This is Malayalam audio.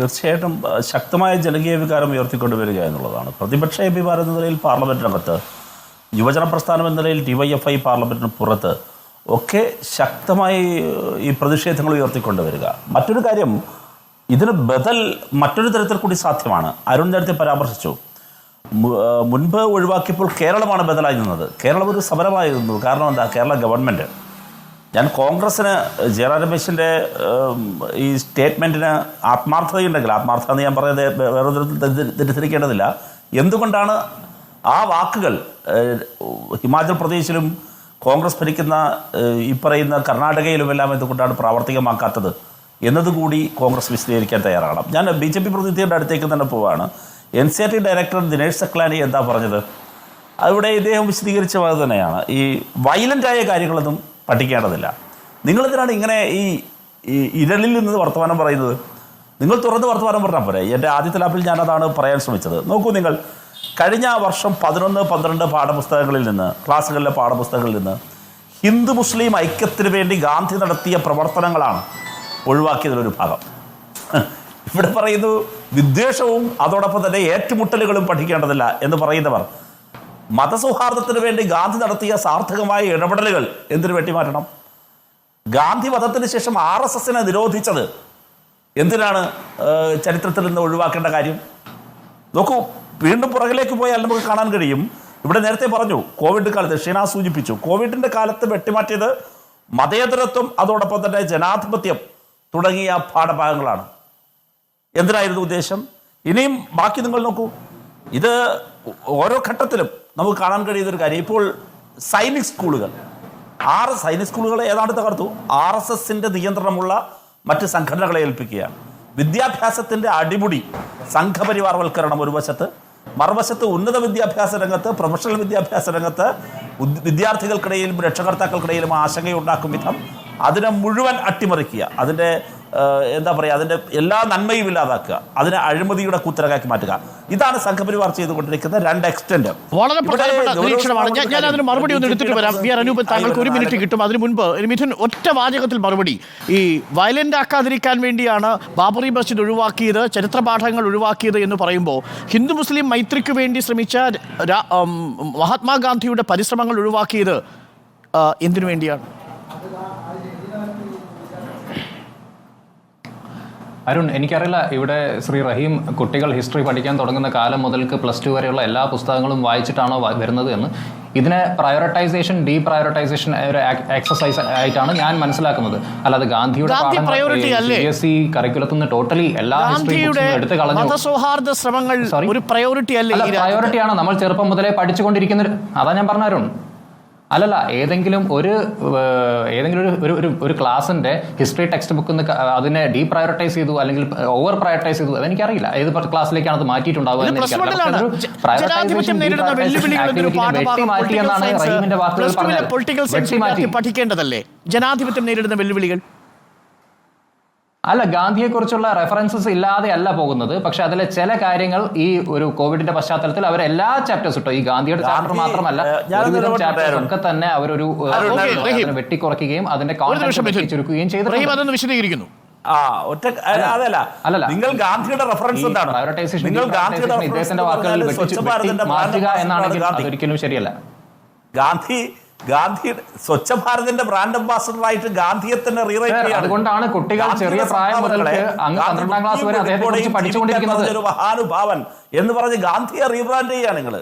തീർച്ചയായിട്ടും ശക്തമായ ജനകീയ വികാരം ഉയർത്തിക്കൊണ്ടുവരിക എന്നുള്ളതാണ്. പ്രതിപക്ഷ എം പിമാർ എന്ന നിലയിൽ പാർലമെന്റിനകത്ത് യുവജന പ്രസ്ഥാനം എന്ന നിലയിൽ ഡി വൈ എഫ് ഐ പാർലമെന്റിന് പുറത്ത് ഒക്കെ ശക്തമായി ഈ പ്രതിഷേധങ്ങൾ ഉയർത്തിക്കൊണ്ടുവരിക മറ്റൊരു കാര്യം ഇതിന് ബദൽ മറ്റൊരു തരത്തിൽ കൂടി സാധ്യമാണ്. അരുൺ നേരത്തെ പരാമർശിച്ചു. മുൻപ് ഒഴിവാക്കിയപ്പോൾ കേരളമാണ് ബദലായി നിന്നത്. കേരളം ഒരു സമരമായിരുന്നു. കാരണം എന്താ? കേരള ഗവൺമെന്റ് ഞാൻ കോൺഗ്രസ്സിന് ജയറാം രമേശിന്റെ ഈ സ്റ്റേറ്റ്മെന്റിന് ആത്മാർത്ഥതയുണ്ടെങ്കിൽ ആത്മാർത്ഥത എന്ന് ഞാൻ പറയുന്നത് വേറെ തെറ്റിദ്ധരിക്കേണ്ടതില്ല. എന്തുകൊണ്ടാണ് ആ വാക്കുകൾ ഹിമാചൽ പ്രദേശിലും കോൺഗ്രസ് ഭരിക്കുന്ന ഈ പറയുന്ന കർണാടകയിലുമെല്ലാം എന്തുകൊണ്ടാണ് പ്രാവർത്തികമാക്കാത്തത് എന്നതുകൂടി കോൺഗ്രസ് വിശദീകരിക്കാൻ തയ്യാറാകണം. ഞാൻ ബി ജെ പി പ്രതിനിധിയുടെ അടുത്തേക്ക് തന്നെ പോവാണ്. N C R T director Dinesh Saklani എന്താ പറഞ്ഞത്? അവിടെ ഇദ്ദേഹം വിശദീകരിച്ച പോലെ തന്നെയാണ്. ഈ വയലന്റായ കാര്യങ്ങളൊന്നും പഠിക്കേണ്ടതില്ല. നിങ്ങളെന്തിനാണ് ഇങ്ങനെ ഈ ഇരളിൽ നിന്ന് വർത്തമാനം പറയുന്നത്? നിങ്ങൾ തുറന്ന് വർത്തമാനം പറഞ്ഞാൽ പോരെ. എന്റെ ആദ്യത്തെ ലാപ്പിൽ ഞാനതാണ് പറയാൻ ശ്രമിച്ചത്. നോക്കൂ നിങ്ങൾ. കഴിഞ്ഞ വർഷം പതിനൊന്ന് പന്ത്രണ്ട് പാഠപുസ്തകങ്ങളിൽ നിന്ന് ക്ലാസ്സുകളിലെ പാഠപുസ്തകങ്ങളിൽ നിന്ന് ഹിന്ദു മുസ്ലിം ഐക്യത്തിന് വേണ്ടി ഗാന്ധി നടത്തിയ പ്രവർത്തനങ്ങളാണ് ഒഴിവാക്കിയതിലൊരു ഭാഗം. ഇവിടെ പറയുന്നു വിദ്വേഷവും അതോടൊപ്പം തന്നെ ഏറ്റുമുട്ടലുകളും പഠിക്കേണ്ടതില്ല എന്ന് പറയുന്നവർ മതസൗഹാർദ്ദത്തിന് വേണ്ടി ഗാന്ധി നടത്തിയ സാർത്ഥകമായ ഇടപെടലുകൾ എന്തിനു വേണ്ടി മാറ്റണം? ഗാന്ധി വധത്തിന് ശേഷം ആർ എസ് എസിനെ നിരോധിച്ചത് എന്തിനാണ് ചരിത്രത്തിൽ നിന്ന് ഒഴിവാക്കേണ്ട കാര്യം? നോക്കൂ വീണ്ടും പുറകിലേക്ക് പോയാൽ നമുക്ക് കാണാൻ കഴിയും. ഇവിടെ നേരത്തെ പറഞ്ഞു കോവിഡ് കാലത്ത് ഷീന സൂചിപ്പിച്ചു കോവിഡിന്റെ കാലത്ത് വെട്ടിമാറ്റിയത് മതേതരത്വം അതോടൊപ്പം തന്നെ ജനാധിപത്യം തുടങ്ങിയ പാഠഭാഗങ്ങളാണ്. എന്തിനായിരുന്നു ഉദ്ദേശം? ഇനിയും ബാക്കി നിങ്ങൾ നോക്കൂ. ഇത് ഓരോ ഘട്ടത്തിലും നമുക്ക് കാണാൻ കഴിയുന്ന ഒരു കാര്യം. ഇപ്പോൾ സൈനിക് സ്കൂളുകൾ. ആറ് സൈനിക് സ്കൂളുകളെ ഏതാണ്ട് തകർത്തു. ആർ എസ് എസിന്റെ നിയന്ത്രണമുള്ള മറ്റ് സംഘടനകളെ ഏൽപ്പിക്കുകയാണ്. വിദ്യാഭ്യാസത്തിന്റെ അടിമുടി സംഘപരിവാർവൽക്കരണം ഒരു വശത്ത് മറുവശത്ത് ഉന്നത വിദ്യാഭ്യാസ രംഗത്ത് പ്രൊഫഷണൽ വിദ്യാഭ്യാസ രംഗത്ത് വിദ്യാർത്ഥികൾക്കിടയിലും രക്ഷകർത്താക്കൾക്കിടയിലും ആശങ്കയുണ്ടാക്കും വിധം അതിനെ മുഴുവൻ അട്ടിമറിക്കുക. അതിന്റെ എന്താ പറയുക അതിന്റെ എല്ലാ നന്മയും ഇല്ലാതാക്കുക. അതിനെ അഴിമതിയുടെ കൂത്തരകാക്കി മാറ്റുക. ഇതാണ് സംഘപരിവാർ ചെയ്തുകൊണ്ടിരിക്കുന്ന രണ്ട് എക്സ്റ്റൻഡ് വളരെ പ്രധാനപ്പെട്ട നിരീക്ഷണമാണ്. ഞാൻ ഞാൻ അതിന് മറുപടി ഒന്ന് എടുത്തിട്ട് വരാം. വി ആർ അനൂപ് താങ്കൾക്ക് ഒരു മിനിറ്റ് കിട്ടും. അതിന് മുൻപ് മിഥുൻ ഒറ്റ വാചകത്തിൽ മറുപടി. ഈ വയലന്റ് ആക്കാതിരിക്കാൻ വേണ്ടിയാണ് ബാബറി മസ്ജിദ് ഒഴിവാക്കിയത് ചരിത്രപാഠങ്ങൾ ഒഴിവാക്കിയത് എന്ന് പറയുമ്പോൾ ഹിന്ദു മുസ്ലിം മൈത്രിക്ക് വേണ്ടി ശ്രമിച്ച മഹാത്മാഗാന്ധിയുടെ പരിശ്രമങ്ങൾ ഒഴിവാക്കിയത് എന്തിനു വേണ്ടിയാണ്? അരുൺ എനിക്കറിയില്ല ഇവിടെ ശ്രീ റഹീം കുട്ടികൾ ഹിസ്റ്ററി പഠിക്കാൻ തുടങ്ങുന്ന കാലം മുതൽക്ക് പ്ലസ് ടു വരെയുള്ള എല്ലാ പുസ്തകങ്ങളും വായിച്ചിട്ടാണോ വരുന്നത് എന്ന്. ഇതിനെ പ്രയോറിറ്റൈസേഷൻ ഡീ പ്രയോറിറ്റൈസേഷൻ ഒരു എക്സസൈസ് ആയിട്ടാണ് ഞാൻ മനസ്സിലാക്കുന്നത്. അല്ലാതെ ഗാന്ധിയുടെ നിന്ന് ടോട്ടലി എല്ലാ ഹിസ്റ്ററി ഗാന്ധിയുടെ എടുത്ത് കളഞ്ഞു. ശ്രമങ്ങൾ ഒരു പ്രയോറിറ്റി അല്ലേ? പ്രയോറിറ്റിയാണ് നമ്മൾ ചെറുപ്പം മുതലേ പഠിച്ചുകൊണ്ടിരിക്കുന്ന അതാ ഞാൻ പറഞ്ഞു അരുൺ. അല്ലല്ല ഏതെങ്കിലും ഒരു ഏതെങ്കിലും ഒരു ഒരു ഒരു ക്ലാസിന്റെ ഹിസ്റ്ററി ടെക്സ്റ്റ് ബുക്ക് അതിനെ ഡീ പ്രയോറിറ്റൈസ് ചെയ്തു അല്ലെങ്കിൽ ഓവർ പ്രയോറിറ്റൈസ് ചെയ്തു അതെനിക്കറിയില്ല. ഏത് ക്ലാസ്സിലേക്കാണ് അത് മാറ്റിയിട്ടുണ്ടാവുക എന്ന് എനിക്കറിയില്ല. പഠിക്കേണ്ടതല്ലേ? ജനാധിപത്യം നേരിടുന്ന വെല്ലുവിളികൾ. അല്ല ഗാന്ധിയെക്കുറിച്ചുള്ള റെഫറൻസസ് ഇല്ലാതെ അല്ല പോകുന്നത്. പക്ഷെ അതിലെ ചില കാര്യങ്ങൾ ഈ ഒരു കോവിഡിന്റെ പശ്ചാത്തലത്തിൽ അവർ എല്ലാ ചാപ്റ്റേഴ്സ് ഇട്ടോ. ഈ ഗാന്ധിയുടെ ചാപ്റ്റർ മാത്രമല്ല ചാപ്റ്റേഴ്സ് ഒക്കെ തന്നെ അവരൊരു വെട്ടിക്കുറയ്ക്കുകയും അതിന്റെ. ചുരുക്കുകയും ചെയ്തിട്ടുണ്ട്. വിശദീകരിക്കുന്നു. ആ ഒറ്റ അതല്ല. അല്ലല്ല. നിങ്ങൾ ഗാന്ധിയുടെ റെഫറൻസ് എന്താണ്? നിങ്ങൾ ഗാന്ധിയുടെ ഇദ്ദേഹത്തിന്റെ വെട്ടി മാറ്റുക എന്നാണെങ്കിൽ അതൊരിക്കലും ശരിയല്ല. ഗാന്ധി ഗാന്ധി സ്വച്ഛ ഭാരതിന്റെ ബ്രാൻഡ് അംബാസഡർ ആയിട്ട് ഗാന്ധിയെ തന്നെ റീറൈറ്റ് അതുകൊണ്ടാണ് കുട്ടികൾ ചെറിയ പ്രായം മുതൽ പന്ത്രണ്ടാം ക്ലാസ് വരെ അദ്ദേഹത്തെ പഠിച്ചുകൊണ്ടിരിക്കുന്നത്. ഒരു മഹാനുഭാവൻ എന്ന് പറഞ്ഞ് ഗാന്ധിയെ റീബ്രാൻഡ് ചെയ്യുക നിങ്ങൾ